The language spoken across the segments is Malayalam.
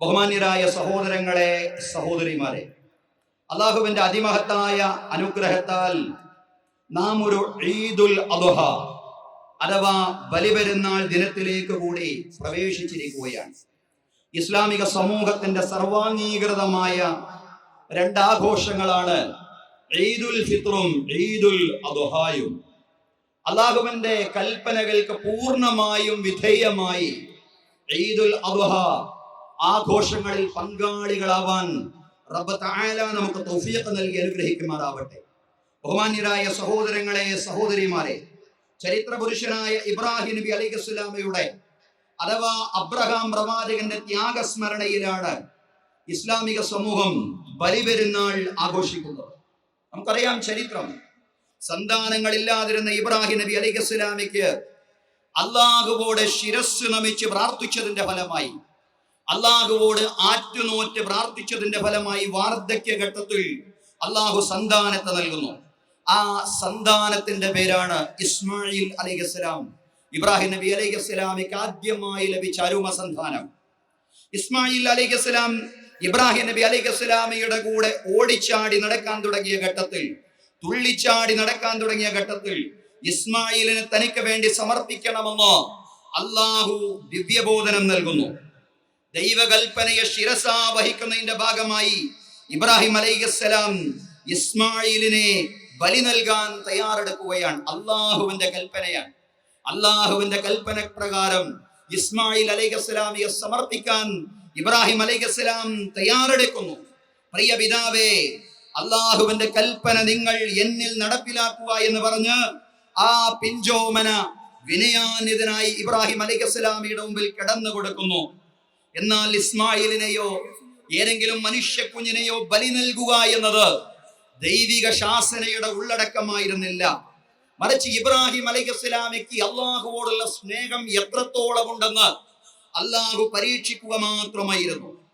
ബഹുമാന്യരായ സഹോദരങ്ങളെ സഹോദരിമാരെ അള്ളാഹുവിന്റെ അതിമഹത്തായ അനുഗ്രഹത്താൽ നാം ഒരു ഈദുൽ അദുഹ അഥവാ ബലിപെരുന്നാൾ ദിനത്തിലേക്ക് കൂടി പ്രവേശിച്ചിരിക്കുകയാണ്. ഇസ്ലാമിക സമൂഹത്തിന്റെ സർവാംഗീകൃതമായ രണ്ടാഘോഷങ്ങളാണ് ഈദുൽ ഫിത്റും ഈദുൽ അദുഹായും. അള്ളാഹുവിന്റെ കൽപ്പനകൾക്ക് പൂർണമായും വിധേയമായി ഈദുൽ അദ്ഹ ആഘോഷങ്ങളിൽ പങ്കാളികളാവാൻ റബ്ബ് തആല നമുക്ക് തൗഫീഖ് നൽകി അനുഗ്രഹിക്കുമാറാവട്ടെ. ബഹുമാന്യരായ സഹോദരങ്ങളെ സഹോദരിമാരെ ചരിത്ര പുരുഷനായ ഇബ്രാഹിം നബി അലിഖുസ്ലാമയുടെ അഥവാ അബ്രഹാം പ്രവാചകന്റെ ത്യാഗസ്മരണയിലാണ് ഇസ്ലാമിക സമൂഹം ബലിപെരുന്നാൾ ആഘോഷിക്കുന്നത്. നമുക്കറിയാം ചരിത്രം. സന്താനങ്ങളില്ലാതിരുന്ന ഇബ്രാഹിം നബി അലിഖുസ്ലാമിക്ക് അള്ളാഹുവോടെ ശിരസ് നമിച്ച് പ്രാർത്ഥിച്ചതിന്റെ ഫലമായി അള്ളാഹുവോട് ആറ്റുനോറ്റ് പ്രാർത്ഥിച്ചതിന്റെ ഫലമായി വാർദ്ധക്യ ഘട്ടത്തിൽ അള്ളാഹു സന്താനത്തെ നൽകുന്നു. ആ സന്താനത്തിന്റെ പേരാണ് ഇസ്മായിൽ അലൈഹിസ്സലാം. ഇബ്രാഹിം നബി അലൈഹിസ്സലാമിക്ക് ആദ്യമായി ലഭിച്ച അരുമ സന്താനം. ഇസ്മായിൽ അലൈഹിസ്സലാം ഇബ്രാഹിം നബി അലൈഹിസ്സലാമിയുടെ കൂടെ ഓടിച്ചാടി നടക്കാൻ തുടങ്ങിയ ഘട്ടത്തിൽ തുള്ളിച്ചാടി നടക്കാൻ തുടങ്ങിയ ഘട്ടത്തിൽ ഇസ്മായിലിനെ തനിക്ക് വേണ്ടി സമർപ്പിക്കണമെന്ന് അള്ളാഹു ദിവ്യബോധനം നൽകുന്നു. ദൈവകൽപ്പനയെ ശിരസാ വഹിക്കുന്നതിന്റെ ഭാഗമായി ഇബ്രാഹിം അലൈഹിസ്സലാം ഇസ്മായിലിനെ ബലി നൽകാൻ തയ്യാറെടുക്കുകയാണ്. അള്ളാഹുവിന്റെ കൽപ്പനയാണ്. അള്ളാഹുവിന്റെ കൽപ്പന പ്രകാരം ഇസ്മായിൽ അലൈഹിസ്സലാമിയെ സമർപ്പിക്കാൻ ഇബ്രാഹിം അലൈഹിസ്സലാം തയ്യാറെടുക്കുന്നു. പ്രിയ പിതാവേ അള്ളാഹുവിന്റെ കൽപ്പന നിങ്ങൾ എന്നിൽ നടപ്പിലാക്കുക എന്ന് പറഞ്ഞ് ആ പിഞ്ചോമന വിനയാന്വിതനായി ഇബ്രാഹിം അലൈഹിസ്സലാമിയുടെ മുമ്പിൽ കിടന്നു കൊടുക്കുന്നു എന്നാൽ ഇസ്മായിലിനെയോ ഏതെങ്കിലും മനുഷ്യ കുഞ്ഞിനെയോ ബലി നൽകുക എന്നത് ദൈവിക ശാസനയുടെ ഉള്ളടക്കമായിരുന്നില്ല. മറിച്ച് ഇബ്രാഹിം അലൈഹിസ്സലാമിക്ക് അള്ളാഹുവോടുള്ള സ്നേഹം എത്രത്തോളം ഉണ്ടെന്ന് അള്ളാഹു പരീക്ഷിക്കുക മാത്രമായിരുന്നു.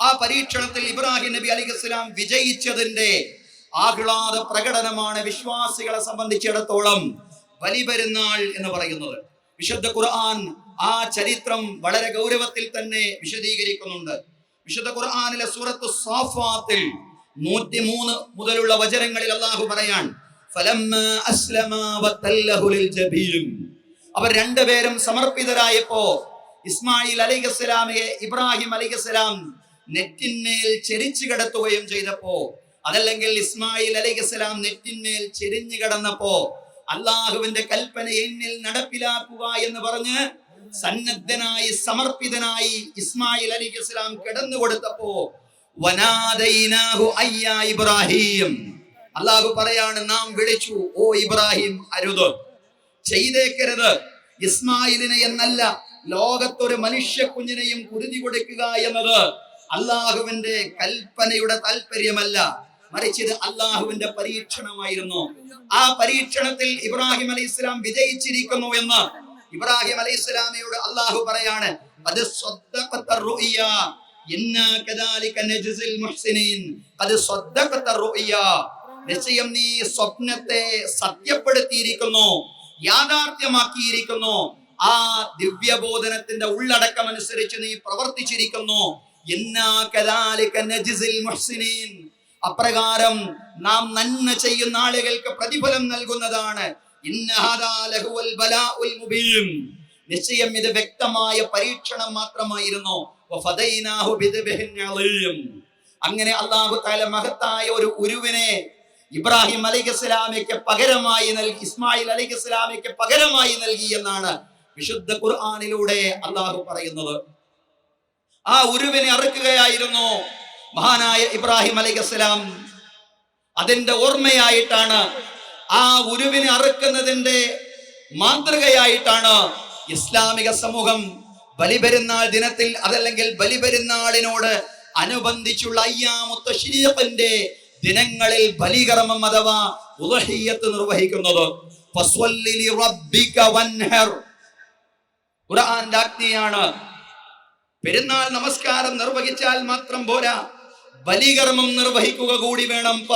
ആ പരീക്ഷണത്തിൽ ഇബ്രാഹിം നബി അലിഖുസ്ലാം വിജയിച്ചതിന്റെ ആഹ്ലാദ പ്രകടനമാണ് വിശ്വാസികളെ സംബന്ധിച്ചിടത്തോളം ബലി പെരുന്നാൾ എന്ന് പറയുന്നത്. വിശുദ്ധ ഖുർആൻ ആ ചരിത്രം വളരെ ഗൗരവത്തിൽ തന്നെ വിശദീകരിക്കുന്നുണ്ട്. വിശുദ്ധ ഖുർആാനിലെ സൂറത്ത് സാഫാത്തിൽ നൂറ്റി മൂന്ന് മുതലുള്ള വചനങ്ങളിൽ അള്ളാഹു പറയാൻ അവർ രണ്ടുപേരും സമർപ്പിതരായപ്പോ ഇസ്മായിൽ അലിഖസ്സലാമയെ ഇബ്രാഹിം അലിഖസ്സലാം നെറ്റിന്മേൽ ചെരിച്ചു കിടത്തുകയും ചെയ്തപ്പോ അതല്ലെങ്കിൽ ഇസ്മായിൽ അലിഖസ്സലാം നെറ്റിന്മേൽ ചെരിഞ്ഞു കിടന്നപ്പോ അള്ളാഹുവിന്റെ കൽപ്പന എന്നിൽ നടപ്പിലാക്കുക എന്ന് പറഞ്ഞ് സന്നദ്ധനായി സമർപ്പിതനായി ഇസ്മായിൽ അലി ഇസ്ലാം കിടന്നു കൊടുത്തപ്പോ ഇബ്രാഹിം. അള്ളാഹു പറയാണ് നാം വിളിച്ചു ഓ ഇബ്രാഹിം അരുത്. ചെയ്തേക്കരുത്. ഇസ്മായിലിനെ എന്നല്ല ലോകത്തൊരു മനുഷ്യ കുഞ്ഞിനെയും കുരുതി കൊടുക്കുക എന്നത് അള്ളാഹുവിന്റെ കൽപ്പനയുടെ താല്പര്യമല്ല മറിച്ച് ഇത് അള്ളാഹുവിന്റെ പരീക്ഷണമായിരുന്നു. ആ പരീക്ഷണത്തിൽ ഇബ്രാഹിം അലൈഹി ഇസ്ലാം വിജയിച്ചിരിക്കുന്നു എന്ന് ഇബ്രാഹിം അലൈഹി ഇസ്ലാമയോട് അള്ളാഹു പറയാണ് അത്. നിശ്ചയം നീ സ്വപ്നത്തെ സത്യപ്പെടുത്തിയിരിക്കുന്നു യാഥാർത്ഥ്യമാക്കിയിരിക്കുന്നു ആ ദിവ്യബോധനത്തിന്റെ ഉള്ളടക്കം അനുസരിച്ച് നീ പ്രവർത്തിച്ചിരിക്കുന്നു. അപ്രകാരം നാം നന്മ ചെയ്യുന്ന ആളുകൾക്ക് പ്രതിഫലം നൽകുന്നതാണ് നിശ്ചയം ഇത് വ്യക്തമായ പരീക്ഷണം മാത്രമായിരുന്നു. അങ്ങനെ അള്ളാഹു താല മഹത്തായ ഒരു ഉരുവിനെ ഇബ്രാഹിം അലൈഹിസ്ലാമിക്ക് പകരമായി നൽകി ഇസ്മായിൽ അലൈഹിസ്ലാമിക്ക് പകരമായി നൽകി എന്നാണ് വിശുദ്ധ ഖുർആനിലൂടെ അള്ളാഹു പറയുന്നത്. ആ ഉരുവിനെ അറുക്കുകയായിരുന്നു മഹാനായ ഇബ്രാഹിം അലൈഹിസ്ലാം അതിന്റെ ഓർമ്മയായിട്ടാണ് ആ ഉരുവിനെ അറുക്കുന്നതിന്റെ മാതൃകയായിട്ടാണ് ഇസ്ലാമിക സമൂഹം ബലിപെരുന്നാൾ ദിനത്തിൽ അതല്ലെങ്കിൽ ബലിപെരുന്നാളിനോട് അനുബന്ധിച്ചുള്ള അയ്യാമുത്തശ്രീഖിന്റെ ദിനങ്ങളിൽ ബലികർമ്മം അഥവാ ഉദഹീയത്ത് നിർവഹിക്കുന്നത്. ഖുർആന്റെ പെരുന്നാൾ നമസ്കാരം നിർവഹിച്ചാൽ മാത്രം പോരാ ബലികർമ്മം നിർവഹിക്കുക കൂടി വേണം.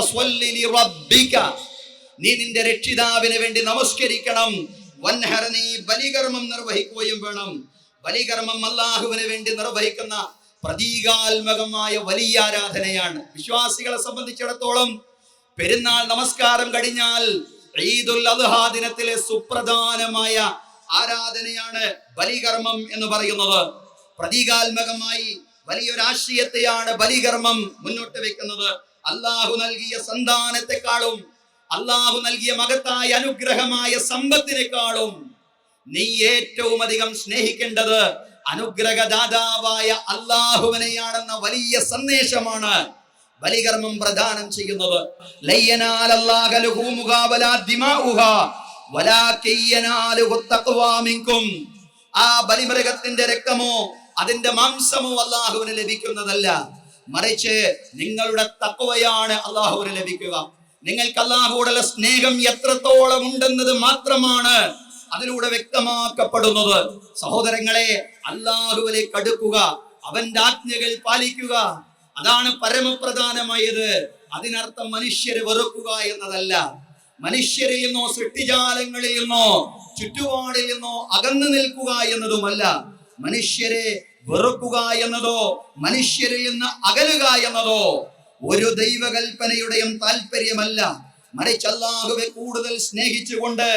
നീ നിന്റെ രക്ഷിതാവിന് വേണ്ടി നമസ്കരിക്കണം. വൻഹർ നീ ബലികർമ്മം നിർവഹിക്കുകയും വേണം. ബലികർമ്മം അള്ളാഹുവിന് വേണ്ടി നിർവഹിക്കുന്ന പ്രതീകാത്മകമായ വലിയ ആരാധനയാണ്. വിശ്വാസികളെ സംബന്ധിച്ചിടത്തോളം പെരുന്നാൾ നമസ്കാരം കഴിഞ്ഞാൽ ഈദുൽ അദ്ഹ ദിനത്തിലെ സുപ്രധാനമായ ആരാധനയാണ് ബലികർമ്മം എന്ന് പറയുന്നത്. പ്രതീകാത്മകമായി വലിയൊരാശയത്തെയാണ് ബലികർമ്മം മുന്നോട്ട് വെക്കുന്നത്. അള്ളാഹു നൽകിയ സന്താനത്തെക്കാളും അള്ളാഹു നൽകിയ മകത്തായ അനുഗ്രഹമായ സമ്പത്തിനേക്കാളും നീ ഏറ്റവും അധികം സ്നേഹിക്കേണ്ടത് അനുഗ്രഹദാതാവായ അള്ളാഹുവിനെയാണെന്ന വലിയ സന്ദേശമാണ് ബലികർമ്മം പ്രദാനം ചെയ്യുന്നത്. ആ ബലിമൃഗത്തിന്റെ രക്തമോ അതിന്റെ മാംസമോ അള്ളാഹുവിന് ലഭിക്കുന്നതല്ല. മറിച്ച് നിങ്ങളുടെ തക്കവയാണ് അള്ളാഹുവിന് ലഭിക്കുക. നിങ്ങൾക്ക് അള്ളാഹുவோടുള്ള സ്നേഹം എത്രത്തോളം ഉണ്ടെന്നത് മാത്രമാണ് അതിലൂടെ വ്യക്തമാക്കപ്പെടുന്നത്. സഹോദരങ്ങളെ അള്ളാഹുവിലേക്ക് കടുക്കുക അവന്റെ ആജ്ഞകൾ പാലിക്കുക അതാണ് പരമപ്രധാനമായത്. അതിനർത്ഥം മനുഷ്യരെ വെറുക്കുക എന്നതല്ല. മനുഷ്യരിൽ നിന്നോ സൃഷ്ടിജാലങ്ങളിൽ നിന്നോ ചുറ്റുപാടിൽ നിന്നോ അകന്നു നിൽക്കുക എന്നതുമല്ല. മനുഷ്യരെ വെറുക്കുക എന്നതോ മനുഷ്യരിൽ നിന്ന് അകലുക എന്നതോ ഒരു ദൈവകൽപ്പനയുടെയും താല്പര്യമല്ല മറിച്ച് അല്ലാഹുവെ കൂടുതൽ സ്നേഹിച്ചുകൊണ്ട്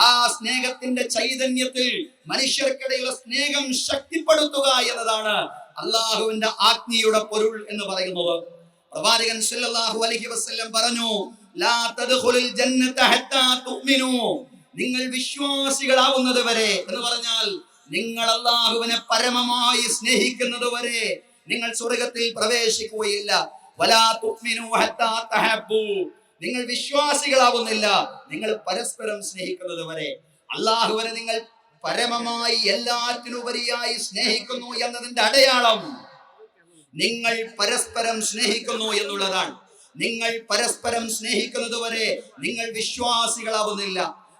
ആ സ്നേഹത്തിന്റെ ചൈതന്യത്തിൽ മനുഷ്യർക്കിടയിലുള്ള സ്നേഹം ശക്തിപ്പെടുത്തുക എന്നതാണ് അള്ളാഹുവിന്റെ ആജ്ഞയുടെ പൊരുൾ എന്ന് പറയുന്നത്. പ്രവാചകൻ സല്ലല്ലാഹു അലൈഹി വസല്ലം പറഞ്ഞു ലാ തദ്ഖുലുൽ ജന്നത ഹത്താ തുഅ്മിനു. നിങ്ങൾ വിശ്വാസികളാവുന്നത് വരെ എന്ന് പറഞ്ഞാൽ നിങ്ങൾ അള്ളാഹുവിനെ പരമമായി സ്നേഹിക്കുന്നത് വരെ നിങ്ങൾ സ്വർഗത്തിൽ പ്രവേശിക്കുകയില്ല. നിങ്ങൾ വിശ്വാസികളാവുന്നില്ല. നിങ്ങൾ പരസ്പരം സ്നേഹിക്കുന്നത് വരെ. അള്ളാഹുവിനെ നിങ്ങൾ പരമമായി എല്ലാറ്റിനുപരിയായി സ്നേഹിക്കുന്നു എന്നതിന്റെ അടയാളം. നിങ്ങൾ പരസ്പരം സ്നേഹിക്കുന്നു എന്നുള്ളതാണ്. നിങ്ങൾ പരസ്പരം സ്നേഹിക്കുന്നത് വരെ നിങ്ങൾ വിശ്വാസികളാവുന്നില്ല.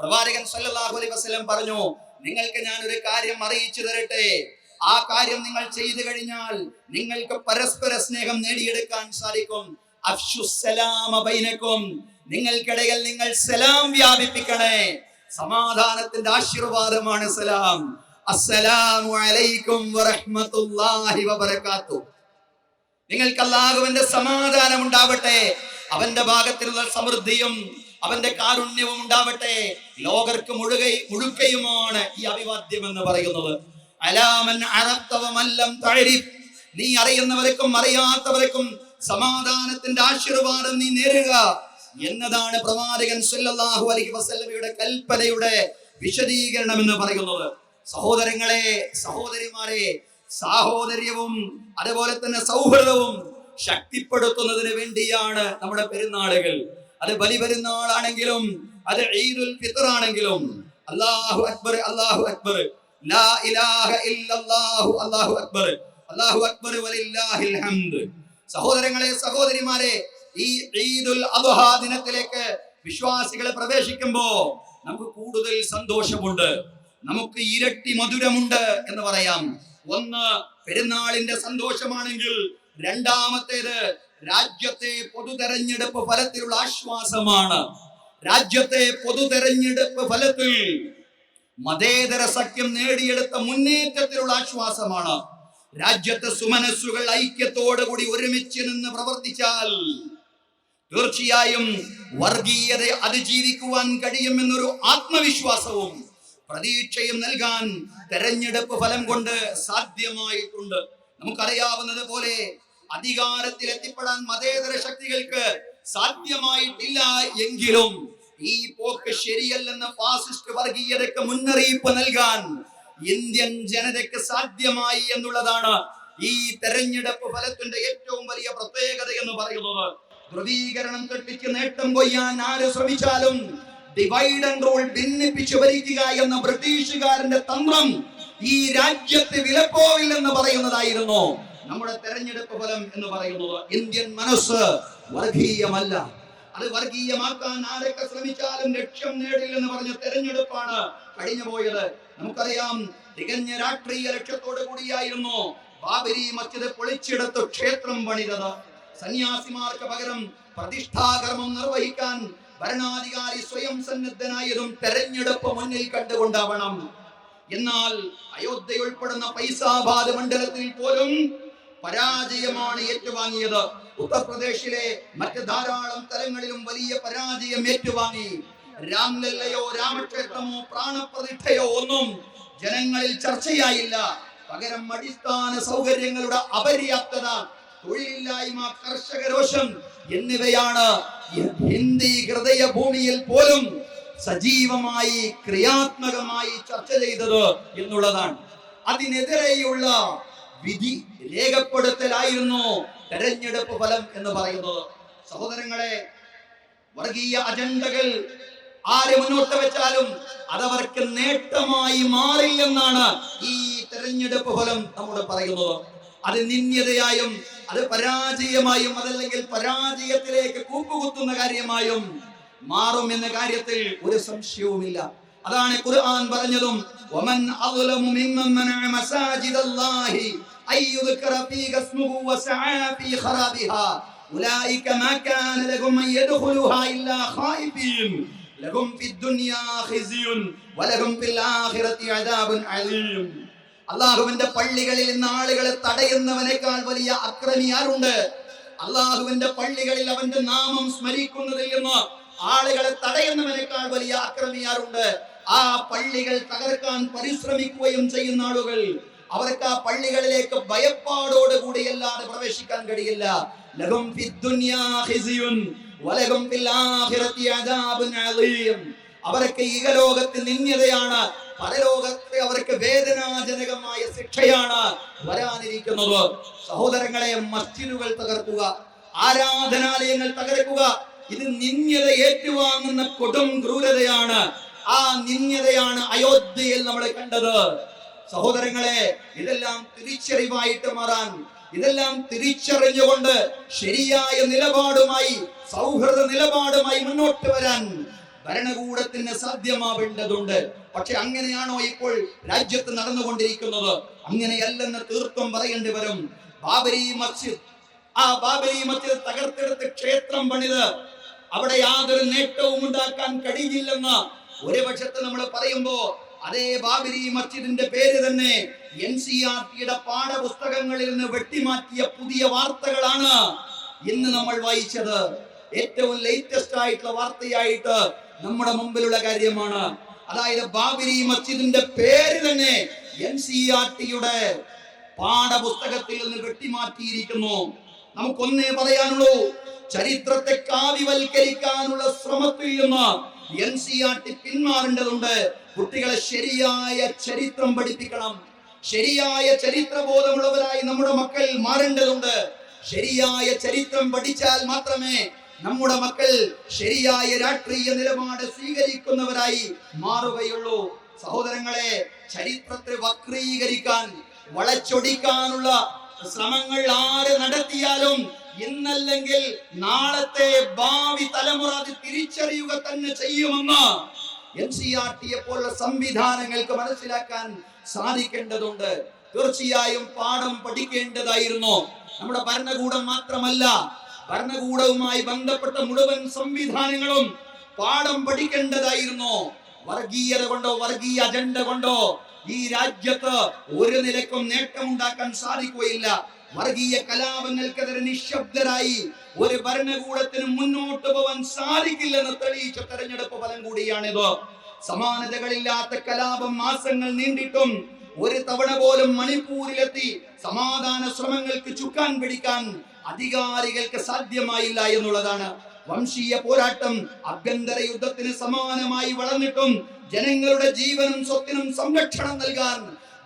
പ്രവാചകൻ സല്ലല്ലാഹു അലൈഹി വസല്ലം പറഞ്ഞു നിങ്ങൾക്ക് ഞാൻ ഒരു കാര്യം അറിയിച്ചു തരട്ടെ? ആ കാര്യം നിങ്ങൾ ചെയ്തു കഴിഞ്ഞാൽ നിങ്ങൾക്ക് പരസ്പര സ്നേഹം നേടിയെടുക്കാൻ സാധിക്കും. നിങ്ങൾക്കിടയിൽ നിങ്ങൾ സലാം വ്യാപിപ്പിക്കണേ. സമാധാനത്തിന്റെ ആശീർവാദമാണ് സലാം. അസ്സലാമു അലൈക്കും വറഹ്മത്തുള്ളാഹി വബറകാത്തു. നിങ്ങൾക്ക് അല്ലാഹുവിന്റെ സമാധാനം ഉണ്ടാവട്ടെ. അവന്റെ ഭാഗത്തിലുള്ള സമൃദ്ധിയും അവന്റെ കാരുണ്യവും ഉണ്ടാവട്ടെ. ലോകർക്ക് മുഴുകൈ മുഴുക്കയുമാണ് ഈ അഭിവാദ്യം എന്ന് പറയുന്നത്. അലാമൻ അറത്തവമല്ലം തഴരിഫ് നീ അറിയുന്നവർക്കും അറിയാത്തവർക്കും സമാധാനത്തിന്റെ ആശീർവാദം നീ നേരുക. എന്നതാണ് പ്രവാചകൻ സല്ലല്ലാഹു അലൈഹി വസല്ലമയുടെ കൽപ്പനയുടെ വിശദീകരണം എന്ന് പറയുന്നത്. സഹോദരങ്ങളെ സഹോദരിമാരെ സാഹോദര്യവും അതുപോലെ തന്നെ സൗഹൃദവും ശക്തിപ്പെടുത്തുന്നതിന് വേണ്ടിയാണ് നമ്മുടെ പെരുന്നാളുകൾ. അത് ബലി പെരുന്നാളാണെങ്കിലും അത് ഈദുൽ ഫിത്തർ ആണെങ്കിലും അല്ലാഹു അക്ബർ അല്ലാഹു അക്ബർ. ലാ ഇലാഹ അല്ലാഹു അക്ബർ. അല്ലാഹു അക്ബർ ഹംദ്. സഹോദരങ്ങളെ സഹോദരിമാരെ ഈ ഈദുൽ അദ്ഹ ദിനത്തിലേക്ക് വിശ്വാസികളെ പ്രവേശിക്കുമ്പോ നമുക്ക് കൂടുതൽ സന്തോഷമുണ്ട്. നമുക്ക് ഇരട്ടി മധുരമുണ്ട് എന്ന് പറയാം. ഒന്ന് പെരുന്നാളിന്റെ സന്തോഷമാണെങ്കിൽ രണ്ടാമത്തേത് രാജ്യത്തെ പൊതു തെരഞ്ഞെടുപ്പ് ഫലത്തിലുള്ള ആശ്വാസമാണ്. രാജ്യത്തെ പൊതു തെരഞ്ഞെടുപ്പ് ഫലത്തിൽ മതേതര സഖ്യം നേടിയെടുത്ത മുന്നേറ്റത്തിലുള്ള ആശ്വാസമാണ്. രാജ്യത്തെ സുമനസ്സുകൾ ഐക്യത്തോടുകൂടി ഒരുമിച്ച് നിന്ന് പ്രവർത്തിച്ചാൽ തീർച്ചയായും വർഗീയതയെ അതിജീവിക്കുവാൻ കഴിയുമെന്നൊരു ആത്മവിശ്വാസവും പ്രതീക്ഷയും നൽകാൻ തെരഞ്ഞെടുപ്പ് ഫലം കൊണ്ട് സാധ്യമായിട്ടുണ്ട്. നമുക്കറിയാവുന്നത് പോലെ അധികാരത്തിൽ എത്തിപ്പെടാൻ മതേതര ശക്തികൾക്ക് സാധ്യമായിട്ടില്ല എങ്കിലും ഈ പോക്ക് ശരിയല്ലെന്ന് ഫാസിസ്റ്റ് വർഗീയതയ്ക്ക് മുന്നറിയിപ്പ് നൽകാൻ ഇന്ത്യൻ ജനതയ്ക്ക് സാധ്യമായി എന്നുള്ളതാണ് ഈ തെരഞ്ഞെടുപ്പ് ഫലത്തിന്റെ ഏറ്റവും വലിയ പ്രത്യേകത എന്ന് പറയുന്നത്. ധ്രുവീകരണം തെട്ടിച്ച് നേട്ടം കൊയ്യാൻ ആര് ശ്രമിച്ചാലും ഡിവൈഡ് ആൻഡ് റൂൾ ഭിന്നിപ്പിച്ചു ഭരിക്കുക എന്ന ബ്രിട്ടീഷുകാരന്റെ തന്ത്രം ഈ രാജ്യത്ത് വിലപ്പോവില്ലെന്ന് പറയുന്നതായിരുന്നു. നമ്മുടെ തെരഞ്ഞെടുപ്പ് ഫലം എന്ന് പറയുന്നത് ഇന്ത്യൻ മനസ്സ് വർഗീയമല്ല. അത് വർഗീയമാക്കാൻ ആരൊക്കെ ശ്രമിച്ചാലും ലക്ഷ്യം നേടില്ലെന്ന് പറഞ്ഞ തെരഞ്ഞെടുപ്പാണ് കഴിഞ്ഞു പോയത് നമുക്കറിയാം തികഞ്ഞ രാഷ്ട്രീയ ലക്ഷ്യത്തോടു കൂടിയായിരുന്നു ബാബരി മസ്ജിദ് പൊളിച്ചെടുത്ത് ക്ഷേത്രം പണിതത്. സന്യാസിമാർക്ക് പകരം പ്രതിഷ്ഠാകർമ്മം നിർവഹിക്കാൻ ഭരണാധികാരി സ്വയം സന്നദ്ധനായതും തെരഞ്ഞെടുപ്പ് മുന്നിൽ കണ്ടുകൊണ്ടാവണം. എന്നാൽ അയോധ്യ ഉൾപ്പെടുന്ന പൈസാബാദ് മണ്ഡലത്തിൽ പോലും പരാജയമാണ് ഏറ്റുവാങ്ങിയത്. ഉത്തർപ്രദേശിലെ മറ്റ് ധാരാളം തലങ്ങളിലും വലിയ പരാജയം ഏറ്റുവാങ്ങി. രാംലല്ലയോ രാമക്ഷേത്രമോ പ്രാണപ്രതിഷ്ഠയോ ഒന്നും ജനങ്ങളിൽ ചർച്ചയായില്ല. പകരം അടിസ്ഥാന സൗകര്യങ്ങളുടെ അപര്യാപ്തത തൊഴിലില്ലായ്മ കർഷക രോഷം എന്നിവയാണ് ഹിന്ദി ഹൃദയ ഭൂമിയിൽ പോലും സജീവമായി ക്രിയാത്മകമായി ചർച്ച ചെയ്തത് എന്നുള്ളതാണ്. അതിനെതിരെയുള്ള വിധി രേഖപ്പെടുത്തലായിരുന്നു തെരഞ്ഞെടുപ്പ് ഫലം എന്ന് പറയുന്നത് സഹോദരങ്ങളെ വർഗീയ അജണ്ടകൾ ആര് മുന്നോട്ട് വെച്ചാലും അതവർക്ക് നേട്ടമായി മാറില്ലെന്നാണ് ഈ തെരഞ്ഞെടുപ്പ് ഫലം നമ്മോട് പറയുന്നത്. അത് നിന്ദ്യതയായും അത് പരാജയമായും അതല്ലെങ്കിൽ പരാജയത്തിലേക്ക് കൂപ്പുകുത്തുന്ന കാര്യമായും മാറും എന്ന കാര്യത്തിൽ ഒരു സംശയവുമില്ല. അതാണ് ഖുർആൻ പറഞ്ഞതും വമൻ അദ്ലമു മിമ്മൻ മനഅ മസാജിദല്ലാഹി അള്ളാഹുവിന്റെ പള്ളികളിൽ നിന്ന് ആളുകളെ തടയുന്നവനേക്കാൾ വലിയ അക്രമി ആരുണ്ട്? അള്ളാഹുവിന്റെ പള്ളികളിൽ അവന്റെ നാമം സ്മരിക്കുന്നതിൽ നിന്ന് ആളുകളെ തടയുന്നവനേക്കാൾ വലിയ അക്രമിയാറുണ്ട് ആ പള്ളികൾ തകർക്കാൻ പരിശ്രമിക്കുകയും ചെയ്യുന്ന ആളുകൾ അവർക്ക് ആ പള്ളികളിലേക്ക് ഭയപ്പാടോടുകൂടി അല്ലാതെ പ്രവേശിക്കാൻ കഴിയില്ല. ലഹും വലഹും ഫിൽ ആഖിറതി അദാബുൻ അലീം അവർക്ക് വേദനാജനകമായ ശിക്ഷയാണ് വരാനിരിക്കുന്നത്. സഹോദരങ്ങളെ മസ്ജിദുകൾ തകർക്കുക ആരാധനാലയങ്ങൾ തകർക്കുക ഇത് നിന്ദ്യത ഏറ്റുവാങ്ങുന്ന കൊടും ക്രൂരതയാണ്. ആ നിന്ദ്യതയാണ് അയോധ്യയിൽ നമ്മൾ കണ്ടത്. സഹോദരങ്ങളെ ഇതെല്ലാം തിരിച്ചറിവായിട്ട് മാറാൻ ഇതെല്ലാം തിരിച്ചറിഞ്ഞുകൊണ്ട് ശരിയായ നിലപാടുമായി സൗഹൃദ നിലപാടുമായി മുന്നോട്ട് വരാൻ ഭരണകൂടത്തിന് സാധ്യമാവേണ്ടതുണ്ട്. പക്ഷെ അങ്ങനെയാണോ ഇപ്പോൾ രാജ്യത്ത് നടന്നുകൊണ്ടിരിക്കുന്നത്? അങ്ങനെയല്ലെന്ന് തീർത്തും പറയേണ്ടി വരും. ബാബരി മസ്ജിദ് ആ ബാബരി മസ്ജിദ് തകർത്തെടുത്ത് ക്ഷേത്രം പണിത് അവിടെ യാതൊരു നേട്ടവും ഉണ്ടാക്കാൻ കഴിയില്ലെന്ന് ഒരു പക്ഷത്ത് നമ്മൾ പറയുമ്പോ അതേ ബാബരി മസ്ജിദിന്റെ പേര് തന്നെ എൻ സി ആർ ടിയുടെ പാഠപുസ്തകങ്ങളിൽ നിന്ന് വെട്ടിമാറ്റിയ പുതിയ വാർത്തകളാണ് ഇന്ന് നമ്മൾ വായിച്ചത്. ഏറ്റവും ലേറ്റസ്റ്റ് ആയിട്ടുള്ള വാർത്തയായിട്ട് നമ്മുടെ മുമ്പിലുള്ള കാര്യമാണ്. അതായത് ബാബരി മസ്ജിദിന്റെ പേര് തന്നെ എൻ സി ആർ ടിയുടെ പാഠപുസ്തകത്തിൽ നിന്ന് വെട്ടിമാറ്റിയിരിക്കുന്നു. നമുക്കൊന്നേ പറയാനുള്ളൂ ചരിത്രത്തെ കാവ്യവൽക്കരിക്കാനുള്ള ശ്രമത്തിൽ നിന്ന് എൻ സി ആർ ടി പിന്മാറേണ്ടതുണ്ട്. കുട്ടികളെ ശരിയായ ചരിത്രം പഠിപ്പിക്കണം. ശരിയായ ചരിത്ര ബോധമുള്ളവരായി നമ്മുടെ മക്കൾ മാറേണ്ടതുണ്ട്. ശരിയായ ചരിത്രം പഠിച്ചാൽ മാത്രമേ നമ്മുടെ മക്കൾ ശരിയായ രാഷ്ട്രീയ നിലപാട് സ്വീകരിക്കുന്നവരായി മാറുകയുള്ളൂ. സഹോദരങ്ങളെ ചരിത്രത്തെ വക്രീകരിക്കാൻ വളച്ചൊടിക്കാനുള്ള ശ്രമങ്ങൾ ആര് നടത്തിയാലും ഇന്നല്ലെങ്കിൽ നാളത്തെ ഭാവി തലമുറ അത് തിരിച്ചറിയുക തന്നെ ചെയ്യുമെന്ന് എൻ സി ആർ ടിയെ പോലുള്ള സംവിധാനങ്ങൾക്ക് മനസ്സിലാക്കാൻ സാധിക്കേണ്ടതുണ്ട്. തീർച്ചയായും പാഠം പഠിക്കേണ്ടതായിരുന്നു. നമ്മുടെ ഭരണകൂടം മാത്രമല്ല ഭരണകൂടവുമായി ബന്ധപ്പെട്ട മുഴുവൻ സംവിധാനങ്ങളും പാഠം പഠിക്കേണ്ടതായിരുന്നു. വർഗീയത കൊണ്ടോ വർഗീയ അജണ്ട കൊണ്ടോ ഈ രാജ്യത്ത് ഒരു നിലക്കും നേട്ടമുണ്ടാക്കാൻ സാധിക്കുകയില്ല. വർഗീയ കലാപങ്ങൾക്കെതിരെ നിശബ്ദരായി ഒരു ഭരണകൂടത്തിന് മുന്നോട്ട് പോവാൻ സാധിക്കില്ലെന്ന് തെളിയിച്ച തെരഞ്ഞെടുപ്പ് ഫലം കൂടിയാണിത്. സമാനതകളില്ലാത്ത കലാപം മാസങ്ങൾ നീണ്ടിട്ടും ഒരു തവണ പോലും മണിപ്പൂരിലെത്തി സമാധാന ശ്രമങ്ങൾക്ക് ചുക്കാൻ പിടിക്കാൻ അധികാരികൾക്ക് സാധ്യമായില്ല എന്നുള്ളതാണ്. വംശീയ പോരാട്ടം അഭ്യന്തര യുദ്ധത്തിന് സമാനമായി വളർന്നിട്ടും ജനങ്ങളുടെ ജീവനും സ്വത്തിനും സംരക്ഷണം നൽകാൻ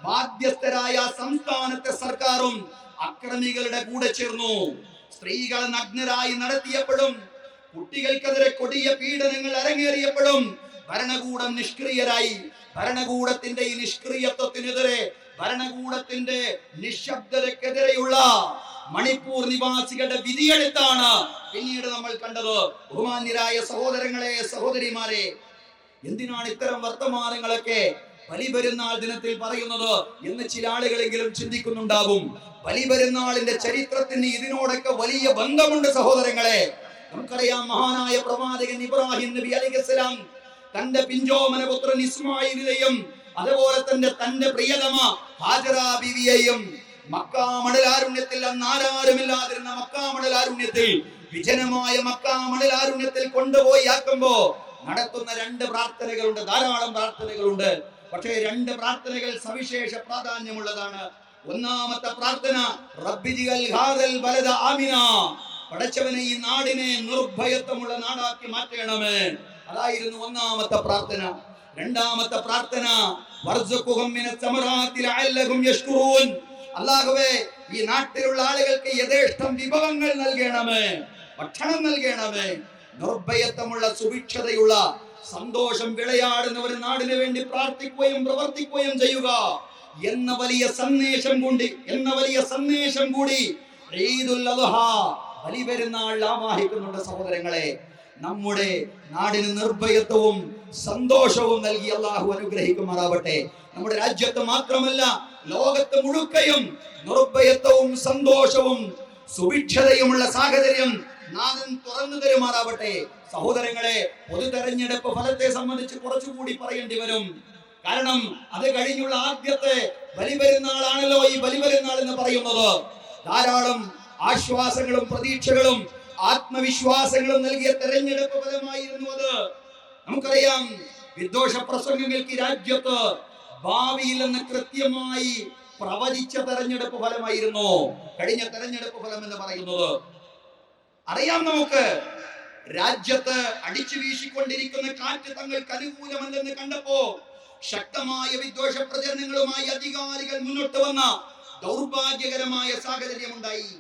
ബാധ്യസ്ഥരായ സംസ്ഥാനത്തെ സർക്കാരും അക്രമികളുടെ കൂടെ ചേർന്നു. സ്ത്രീകൾ നഗ്നരായി നടത്തിയപ്പോഴും കുട്ടികൾക്കെതിരെ കൊടിയ പീഡനങ്ങൾ അരങ്ങേറിയപ്പോഴും ഭരണകൂടം നിഷ്ക്രിയരായി. ഭരണകൂടത്തിന്റെ ഈ നിഷ്ക്രിയത്വത്തിനെതിരെ ഭരണകൂടത്തിന്റെ നിശബ്ദതക്കെതിരെയുള്ള മണിപ്പൂർ നിവാസികളുടെ വിധിയെടുത്താണ് പിന്നീട് നമ്മൾ കണ്ടത്. ബഹുമാന്യരായ സഹോദരങ്ങളെ സഹോദരിമാരെ എന്തിനാണ് ഇത്തരം വർത്തമാനങ്ങളൊക്കെ ബലിപെരുന്നാൾ ദിനത്തിൽ പറയുന്നത് എന്ന് ചില ആളുകളെങ്കിലും ചിന്തിക്കുന്നുണ്ടാവും ബലിപെരുന്നാളിന്റെ ചരിത്രത്തിന് ഇതിനോടൊക്കെ വലിയ ബന്ധമുണ്ട് സഹോദരങ്ങളെ. നമുക്കറിയാം മഹാനായ പ്രവാചകൻ ഇബ്രാഹിം നബി അലൈഹിസ്സലാം തന്റെ പിഞ്ചോമന പുത്രൻ ഇസ്മായിലിനെയും അതുപോലെ തന്നെ തന്റെ പ്രിയതമ ഹാജറ ബിവിയെയും മക്കാമണലാരുണ്യത്തിൽ അന്ന് ആരാരുമില്ലാതിരുന്ന മക്കാമണലാരുണ്യത്തിൽ വിജനമായ മക്കാമണലാരുണ്യത്തിൽ കൊണ്ടുപോയി ആക്കുമ്പോ നടത്തുന്ന രണ്ട് പ്രാർത്ഥനകളുണ്ട്. ധാരാളം പ്രാർത്ഥനകളുണ്ട്. പക്ഷേ രണ്ട് പ്രാർത്ഥനകൾ സവിശേഷ പ്രാധാന്യമുള്ളതാണ്. ഒന്നാമത്തെ പ്രാർത്ഥന ആമിന പടച്ചവനെ ഈ നാടിനെ നിർഭയത്വമുള്ള നാടാക്കി മാറ്റണമേ. അതായിരുന്നു ഒന്നാമത്തെ പ്രാർത്ഥന. രണ്ടാമത്തെ പ്രാർത്ഥന അല്ലാഹുവേ ഈ നാട്ടിലുള്ള ആളുകൾക്ക് യഥേഷ്ടം വിഭവങ്ങൾ നൽകണമേ ഭക്ഷണം നൽകണമേ. നിർഭയത്വമുള്ള സുഭിക്ഷതയുള്ള സന്തോഷം വിളയാടുന്ന ഒരു നാടിനു വേണ്ടി പ്രാർത്ഥിക്കുകയും പ്രവർത്തിക്കുകയും ചെയ്യുക. എന്ന വലിയ സന്ദേശം കൊണ്ട് എന്ന വലിയ സന്ദേശം കൂടി ഈദുൽ ബലിപെരുന്നാൾ ആവാഹിക്കുന്നുണ്ട് സഹോദരങ്ങളെ. നമ്മുടെ നാടിന് നിർഭയത്വവും സന്തോഷവും നൽകി അള്ളാഹു അനുഗ്രഹിക്കുമാറാവട്ടെ. നമ്മുടെ രാജ്യത്ത് മാത്രമല്ല ലോകത്ത് മുഴുക്കയും നിർഭയത്വവും സന്തോഷവും സുഭിക്ഷതയുമുള്ള സാഹചര്യം നാഥൻ തുറന്നു തരുമാറാവട്ടെ. സഹോദരങ്ങളെ പൊതു തെരഞ്ഞെടുപ്പ് ഫലത്തെ സംബന്ധിച്ച് കുറച്ചുകൂടി പറയേണ്ടി വരും. കാരണം അത് കഴിഞ്ഞുള്ള ആദ്യത്തെ ബലിപെരുന്നാളാണല്ലോ ഈ ബലിപെരുന്നാൾ എന്ന് പറയുന്നത്. ധാരാളം ആശ്വാസങ്ങളും പ്രതീക്ഷകളും ആത്മവിശ്വാസങ്ങളും നൽകിയ തെരഞ്ഞെടുപ്പ് ഫലമായിരുന്നു അത്. നമുക്കറിയാം വിദ്വേഷ പ്രസംഗങ്ങൾക്ക് രാജ്യത്ത് ഭാവിയിൽ നിന്ന് കൃത്യമായി പ്രവചിച്ച തെരഞ്ഞെടുപ്പ് ഫലമായിരുന്നു. കഴിഞ്ഞ തെരഞ്ഞെടുപ്പ് ഫലം എന്ന് പറയുന്നത്. അറിയാം നമുക്ക് രാജ്യത്ത് അടിച്ചു വീശിക്കൊണ്ടിരിക്കുന്ന കാറ്റ് തങ്ങൾക്ക് അനുകൂലമല്ലെന്ന് കണ്ടപ്പോ ശക്തമായ വിദ്വേഷ പ്രചരണങ്ങളുമായി അധികാരികൾ മുന്നോട്ട് വന്ന ദൗർഭാഗ്യകരമായ സാഹചര്യമുണ്ടായി.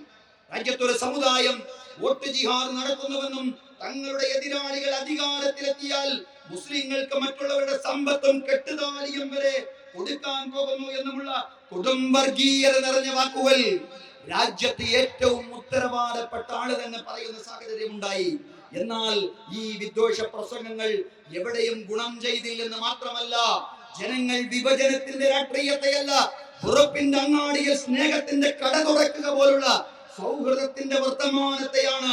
രാജ്യത്തൊരു സമുദായം വോട്ട് ജിഹാർ നടത്തുന്നുവെന്നും തങ്ങളുടെ എതിരാളികൾ അധികാരത്തിലെത്തിയാൽ മുസ്ലിങ്ങൾക്ക് മറ്റുള്ളവരുടെ സമ്പത്തും കെട്ടുതാലിയും വരെ കൊടുക്കാൻ പോകുന്നു എന്നുമുള്ള കുടുംബർഗീയത നിറഞ്ഞ വാക്കുകൾ രാജ്യത്ത് ഏറ്റവും ഉത്തരവാദപ്പെട്ട ആൾ തന്നെ പറയുന്ന സാഹചര്യം ഉണ്ടായി എന്നാൽ ഈ വിദ്വേഷ പ്രസംഗങ്ങൾ എവിടെയും ഗുണം ചെയ്തില്ലെന്ന് മാത്രമല്ല ജനങ്ങൾ വിഭജനത്തിന്റെ രാഷ്ട്രീയത്തെയല്ല ഉറപ്പിന്റെ അങ്ങാടിയിൽ സ്നേഹത്തിന്റെ കട തുറക്കുക പോലുള്ള സൗഹൃദത്തിന്റെ വർത്തമാനത്തെയാണ്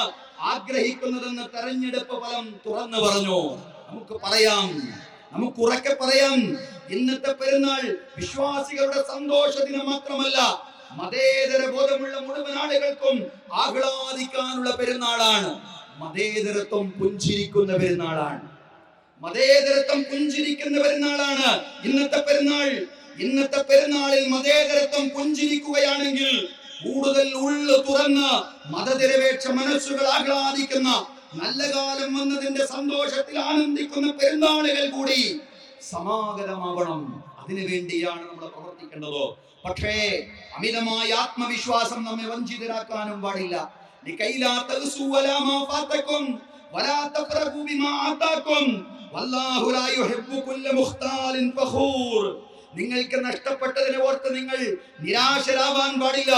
ആഗ്രഹിക്കുന്നതെന്ന് തെരഞ്ഞെടുപ്പ് ഫലം തുറന്നു പറഞ്ഞു. നമുക്ക് പറയാം നമുക്ക് ഉറക്കെ പറയാം ഇന്നത്തെ പെരുന്നാൾ വിശ്വാസികളുടെ സന്തോഷ ദിനം മാത്രമല്ല മതേതര ബോധമുള്ള മുഴുവൻ ആളുകൾക്കും ആഹ്ലാദിക്കാനുള്ള പെരുന്നാളാണ്. മതേതരത്വം പുഞ്ചിരിക്കുന്ന പെരുന്നാളാണ്. മതേതരത്വം പുഞ്ചിരിക്കുന്ന പെരുന്നാളാണ്. ഇന്നത്തെ പെരുന്നാൾ ഇന്നത്തെ പെരുന്നാളിൽ മതേതരത്വം പുഞ്ചിരിക്കുകയാണെങ്കിൽ കൂടുതൽ ഉള്ളു തുറന്ന് മതനിരപേക്ഷ മനസ്സുകൾ ആഹ്ലാദിക്കുന്ന നല്ല കാലം വന്നതിന്റെ സന്തോഷത്തിൽ ആനന്ദിക്കുന്ന പെരുന്നാളുകൾ കൂടി സമാഗതമാവണം. അതിനു വേണ്ടിയാണ് നമ്മൾ പ്രവർത്തിക്കേണ്ടത്. പക്ഷേ അമിതമായ ആത്മവിശ്വാസം നമ്മെ വഞ്ചിതരാക്കാനും പാടില്ല. നിങ്ങൾക്ക് നഷ്ടപ്പെട്ടതിനെ ഓർത്ത് നിങ്ങൾ നിരാശരാവാൻ പാടില്ല.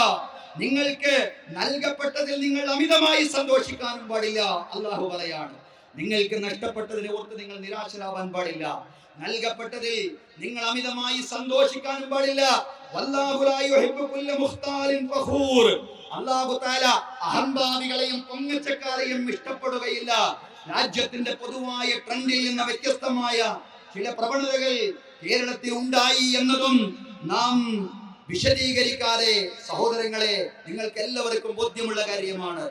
നിങ്ങൾക്ക് നൽകപ്പെട്ടതിൽ നിങ്ങൾ അമിതമായി സന്തോഷിക്കാനും പാടില്ല. അള്ളാഹു പറയാണ്. നിങ്ങൾക്ക് നഷ്ടപ്പെട്ടതിനെ ഓർത്ത് നിങ്ങൾ നിരാശരാവാൻ പാടില്ല. നൽകപ്പെട്ടതിൽ നിങ്ങൾ അമിതമായി സന്തോഷിക്കാനും പാടില്ല. അള്ളാഹു താല അഹംഭാവികളെയും പൊങ്ങച്ചക്കാരെയും ഇഷ്ടപ്പെടുകയില്ല. രാജ്യത്തിന്റെ പൊതുവായ ട്രെൻഡിൽ നിന്ന് വ്യത്യസ്തമായ ചില പ്രവണതകൾ കേരളത്തിൽ ഉണ്ടായി എന്നതും നാം വിശദീകരിക്കാതെ സഹോദരങ്ങളെ നിങ്ങൾക്ക് എല്ലാവർക്കും ബോധ്യമുള്ള കാര്യമാണ്.